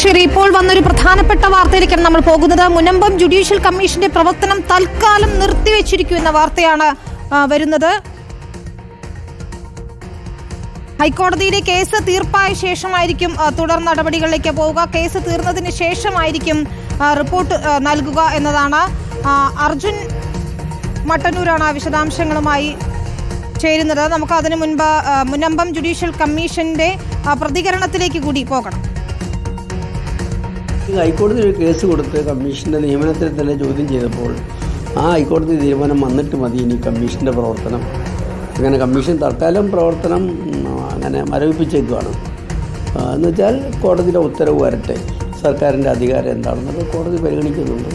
ശരി ഇപ്പോൾ വന്നൊരു പ്രധാനപ്പെട്ട വാർത്തയിലേക്കാണ് നമ്മൾ പോകുന്നത്. മുനമ്പം ജുഡീഷ്യൽ കമ്മീഷന്റെ പ്രവർത്തനം തൽക്കാലം നിർത്തിവെച്ചിരിക്കുമെന്ന വാർത്തയാണ് വരുന്നത്. ഹൈക്കോടതിയിലെ കേസ് തീർപ്പായ ശേഷമായിരിക്കും തുടർ നടപടികളിലേക്ക് പോവുക. കേസ് തീർന്നതിന് ശേഷമായിരിക്കും റിപ്പോർട്ട് നൽകുക എന്നതാണ്. അർജുൻ മട്ടന്നൂരാണ് വിശദാംശങ്ങളുമായി ചേരുന്നത്. നമുക്ക് അതിനു മുൻപ് മുനമ്പം ജുഡീഷ്യൽ കമ്മീഷന്റെ പ്രതികരണത്തിലേക്ക് കൂടി പോകണം. ഹൈക്കോടതി ഒരു കേസ് കൊടുത്ത് കമ്മീഷന്റെ നിയമനത്തിൽ തന്നെ ചോദ്യം ചെയ്തപ്പോൾ ആ ഹൈക്കോടതി തീരുമാനം വന്നിട്ട് മതി ഇനി കമ്മീഷന്റെ പ്രവർത്തനം. അങ്ങനെ കമ്മീഷൻ തൽക്കാലം പ്രവർത്തനം അങ്ങനെ മരവിപ്പിച്ചേക്കുവാണ്. എന്ന് വെച്ചാൽ കോടതിയുടെ ഉത്തരവ് വരട്ടെ. സർക്കാരിന്റെ അധികാരം എന്താണെന്നത് കോടതി പരിഗണിക്കുന്നുണ്ട്.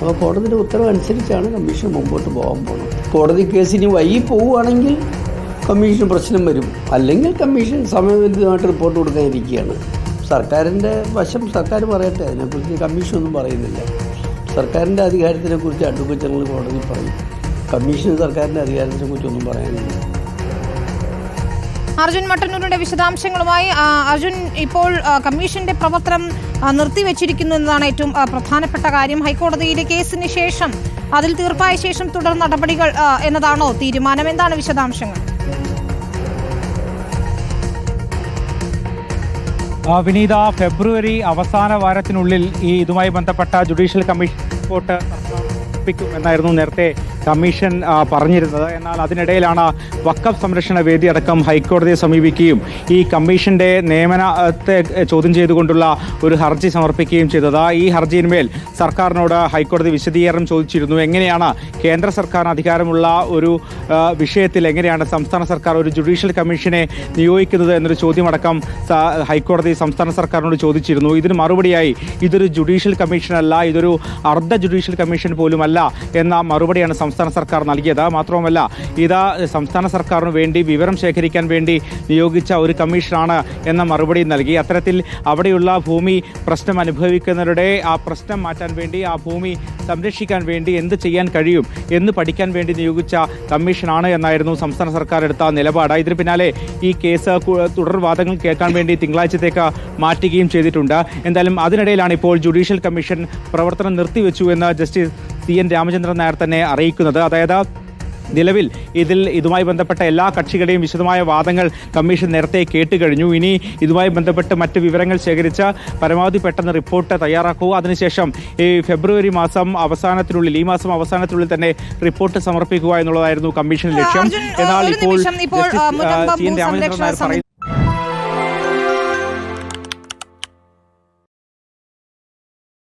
അപ്പോൾ കോടതിയുടെ ഉത്തരവ് അനുസരിച്ചാണ് കമ്മീഷൻ മുമ്പോട്ട് പോകാൻ പോകുന്നത്. കോടതി കേസ് ഇനി വൈകി പോവുകയാണെങ്കിൽ കമ്മീഷൻ പ്രശ്നം വരും. അല്ലെങ്കിൽ കമ്മീഷൻ സമയബന്ധിതമായിട്ട് റിപ്പോർട്ട് കൊടുക്കാനിരിക്കുകയാണ്. സർക്കാരിന്റെ വശം സർക്കാർ പറയട്ടെ അതിനെക്കുറിച്ച് കമ്മീഷൻ ഒന്നും പറയുന്നില്ല. സർക്കാരിന്റെ അധികാരത്തിനെ കുറിച്ച് അഡ്വക്കേറ്റ് ജനറൽ കോടതി പറയും. കമ്മീഷൻ സർക്കാരിന്റെ അധികാരത്തിനെ കുറിച്ചൊന്നും പറയാനില്ല. അർജുൻ മട്ടന്നൂരിന്റെ വിശദാംശങ്ങളുമായി അർജുൻ ഇപ്പോൾ കമ്മീഷന്റെ പ്രവർത്തനം നിർത്തിവെച്ചിരിക്കുന്നു എന്നതാണ് ഏറ്റവും പ്രധാനപ്പെട്ട കാര്യം. ഹൈക്കോടതിയിലെ കേസിന് ശേഷം അതിൽ തീർപ്പായ ശേഷം തുടർ നടപടികൾ എന്നതാണോ തീരുമാനം? എന്താണ് വിശദാംശങ്ങൾ? വിനീത ഫെബ്രുവരി അവസാന വാരത്തിനുള്ളിൽ ഈ ഇതുമായി ബന്ധപ്പെട്ട ജുഡീഷ്യൽ കമ്മീഷൻ റിപ്പോർട്ട് സമർപ്പിക്കും എന്നായിരുന്നു നേരത്തെ കമ്മീഷൻ പറഞ്ഞിരുന്നത്. എന്നാൽ അതിനിടയിലാണ് വക്കഫ് സംരക്ഷണ വേദി അടക്കം ഹൈക്കോടതിയെ സമീപിക്കുകയും ഈ കമ്മീഷന്റെ നിയമനത്തെ ചോദ്യം ചെയ്തുകൊണ്ടുള്ള ഒരു ഹർജി സമർപ്പിക്കുകയും ചെയ്തത്. ഈ ഹർജിയിന്മേൽ സർക്കാരിനോട് ഹൈക്കോടതി വിശദീകരണം ചോദിച്ചിരുന്നു. എങ്ങനെയാണ് കേന്ദ്ര സർക്കാർ അധികാരമുള്ള ഒരു വിഷയത്തിൽ എങ്ങനെയാണ് സംസ്ഥാന സർക്കാർ ഒരു ജുഡീഷ്യൽ കമ്മീഷനെ നിയോഗിക്കുന്നത് എന്നൊരു ചോദ്യമടക്കം ഹൈക്കോടതി സംസ്ഥാന സർക്കാരിനോട് ചോദിച്ചിരുന്നു. ഇതിന് മറുപടിയായി ഇതൊരു ജുഡീഷ്യൽ കമ്മീഷനല്ല ഇതൊരു അർദ്ധ ജുഡീഷ്യൽ കമ്മീഷൻ പോലുമല്ല എന്ന മറുപടിയാണ് സംസ്ഥാന സർക്കാർ നൽകിയത്. മാത്രവുമല്ല ഇത് സംസ്ഥാന സർക്കാരിന് വേണ്ടി വിവരം ശേഖരിക്കാൻ വേണ്ടി നിയോഗിച്ച ഒരു കമ്മീഷനാണ് എന്ന മറുപടി നൽകി. അത്തരത്തിൽ അവിടെയുള്ള ഭൂമി പ്രശ്നം അനുഭവിക്കുന്നവരുടെ ആ പ്രശ്നം മാറ്റാൻ വേണ്ടി ആ ഭൂമി സംരക്ഷിക്കാൻ വേണ്ടി എന്ത് ചെയ്യാൻ കഴിയും എന്ന് പഠിക്കാൻ വേണ്ടി നിയോഗിച്ച കമ്മീഷനാണ് എന്നായിരുന്നു സംസ്ഥാന സർക്കാർ എടുത്ത നിലപാട്. ഇതിന് പിന്നാലെ ഈ കേസ് തുടർവാദങ്ങൾ കേൾക്കാൻ വേണ്ടി തിങ്കളാഴ്ചത്തേക്ക് മാറ്റുകയും ചെയ്തിട്ടുണ്ട്. എന്തായാലും അതിനിടയിലാണ് ഇപ്പോൾ ജുഡീഷ്യൽ കമ്മീഷൻ പ്രവർത്തനം നിർത്തിവെച്ചു എന്ന് justice C N Ramachandran Nair തന്നെ അറിയിക്കുന്നത്. അതായത് നിലവിൽ ഇതിൽ ഇതുമായി ബന്ധപ്പെട്ട എല്ലാ കക്ഷികളുടെയും വിശദമായ വാദങ്ങൾ കമ്മീഷൻ നേരത്തെ കേട്ട് കഴിഞ്ഞു ഇനി ഇതുമായി ബന്ധപ്പെട്ട് മറ്റ് വിവരങ്ങൾ ശേഖരിച്ച പരമാവധി പെട്ടെന്ന് റിപ്പോർട്ട് തയ്യാറാക്കുക. അതിനുശേഷം ഈ ഫെബ്രുവരി മാസം അവസാനത്തിനുള്ളിൽ ഈ മാസം അവസാനത്തിനുള്ളിൽ തന്നെ റിപ്പോർട്ട് സമർപ്പിക്കുക എന്നുള്ളതായിരുന്നു കമ്മീഷൻ ലക്ഷ്യം. എന്നാൽ ഇപ്പോൾ സി എൻ രാമചന്ദ്രൻ നായർ സമിതി പറയുന്നത്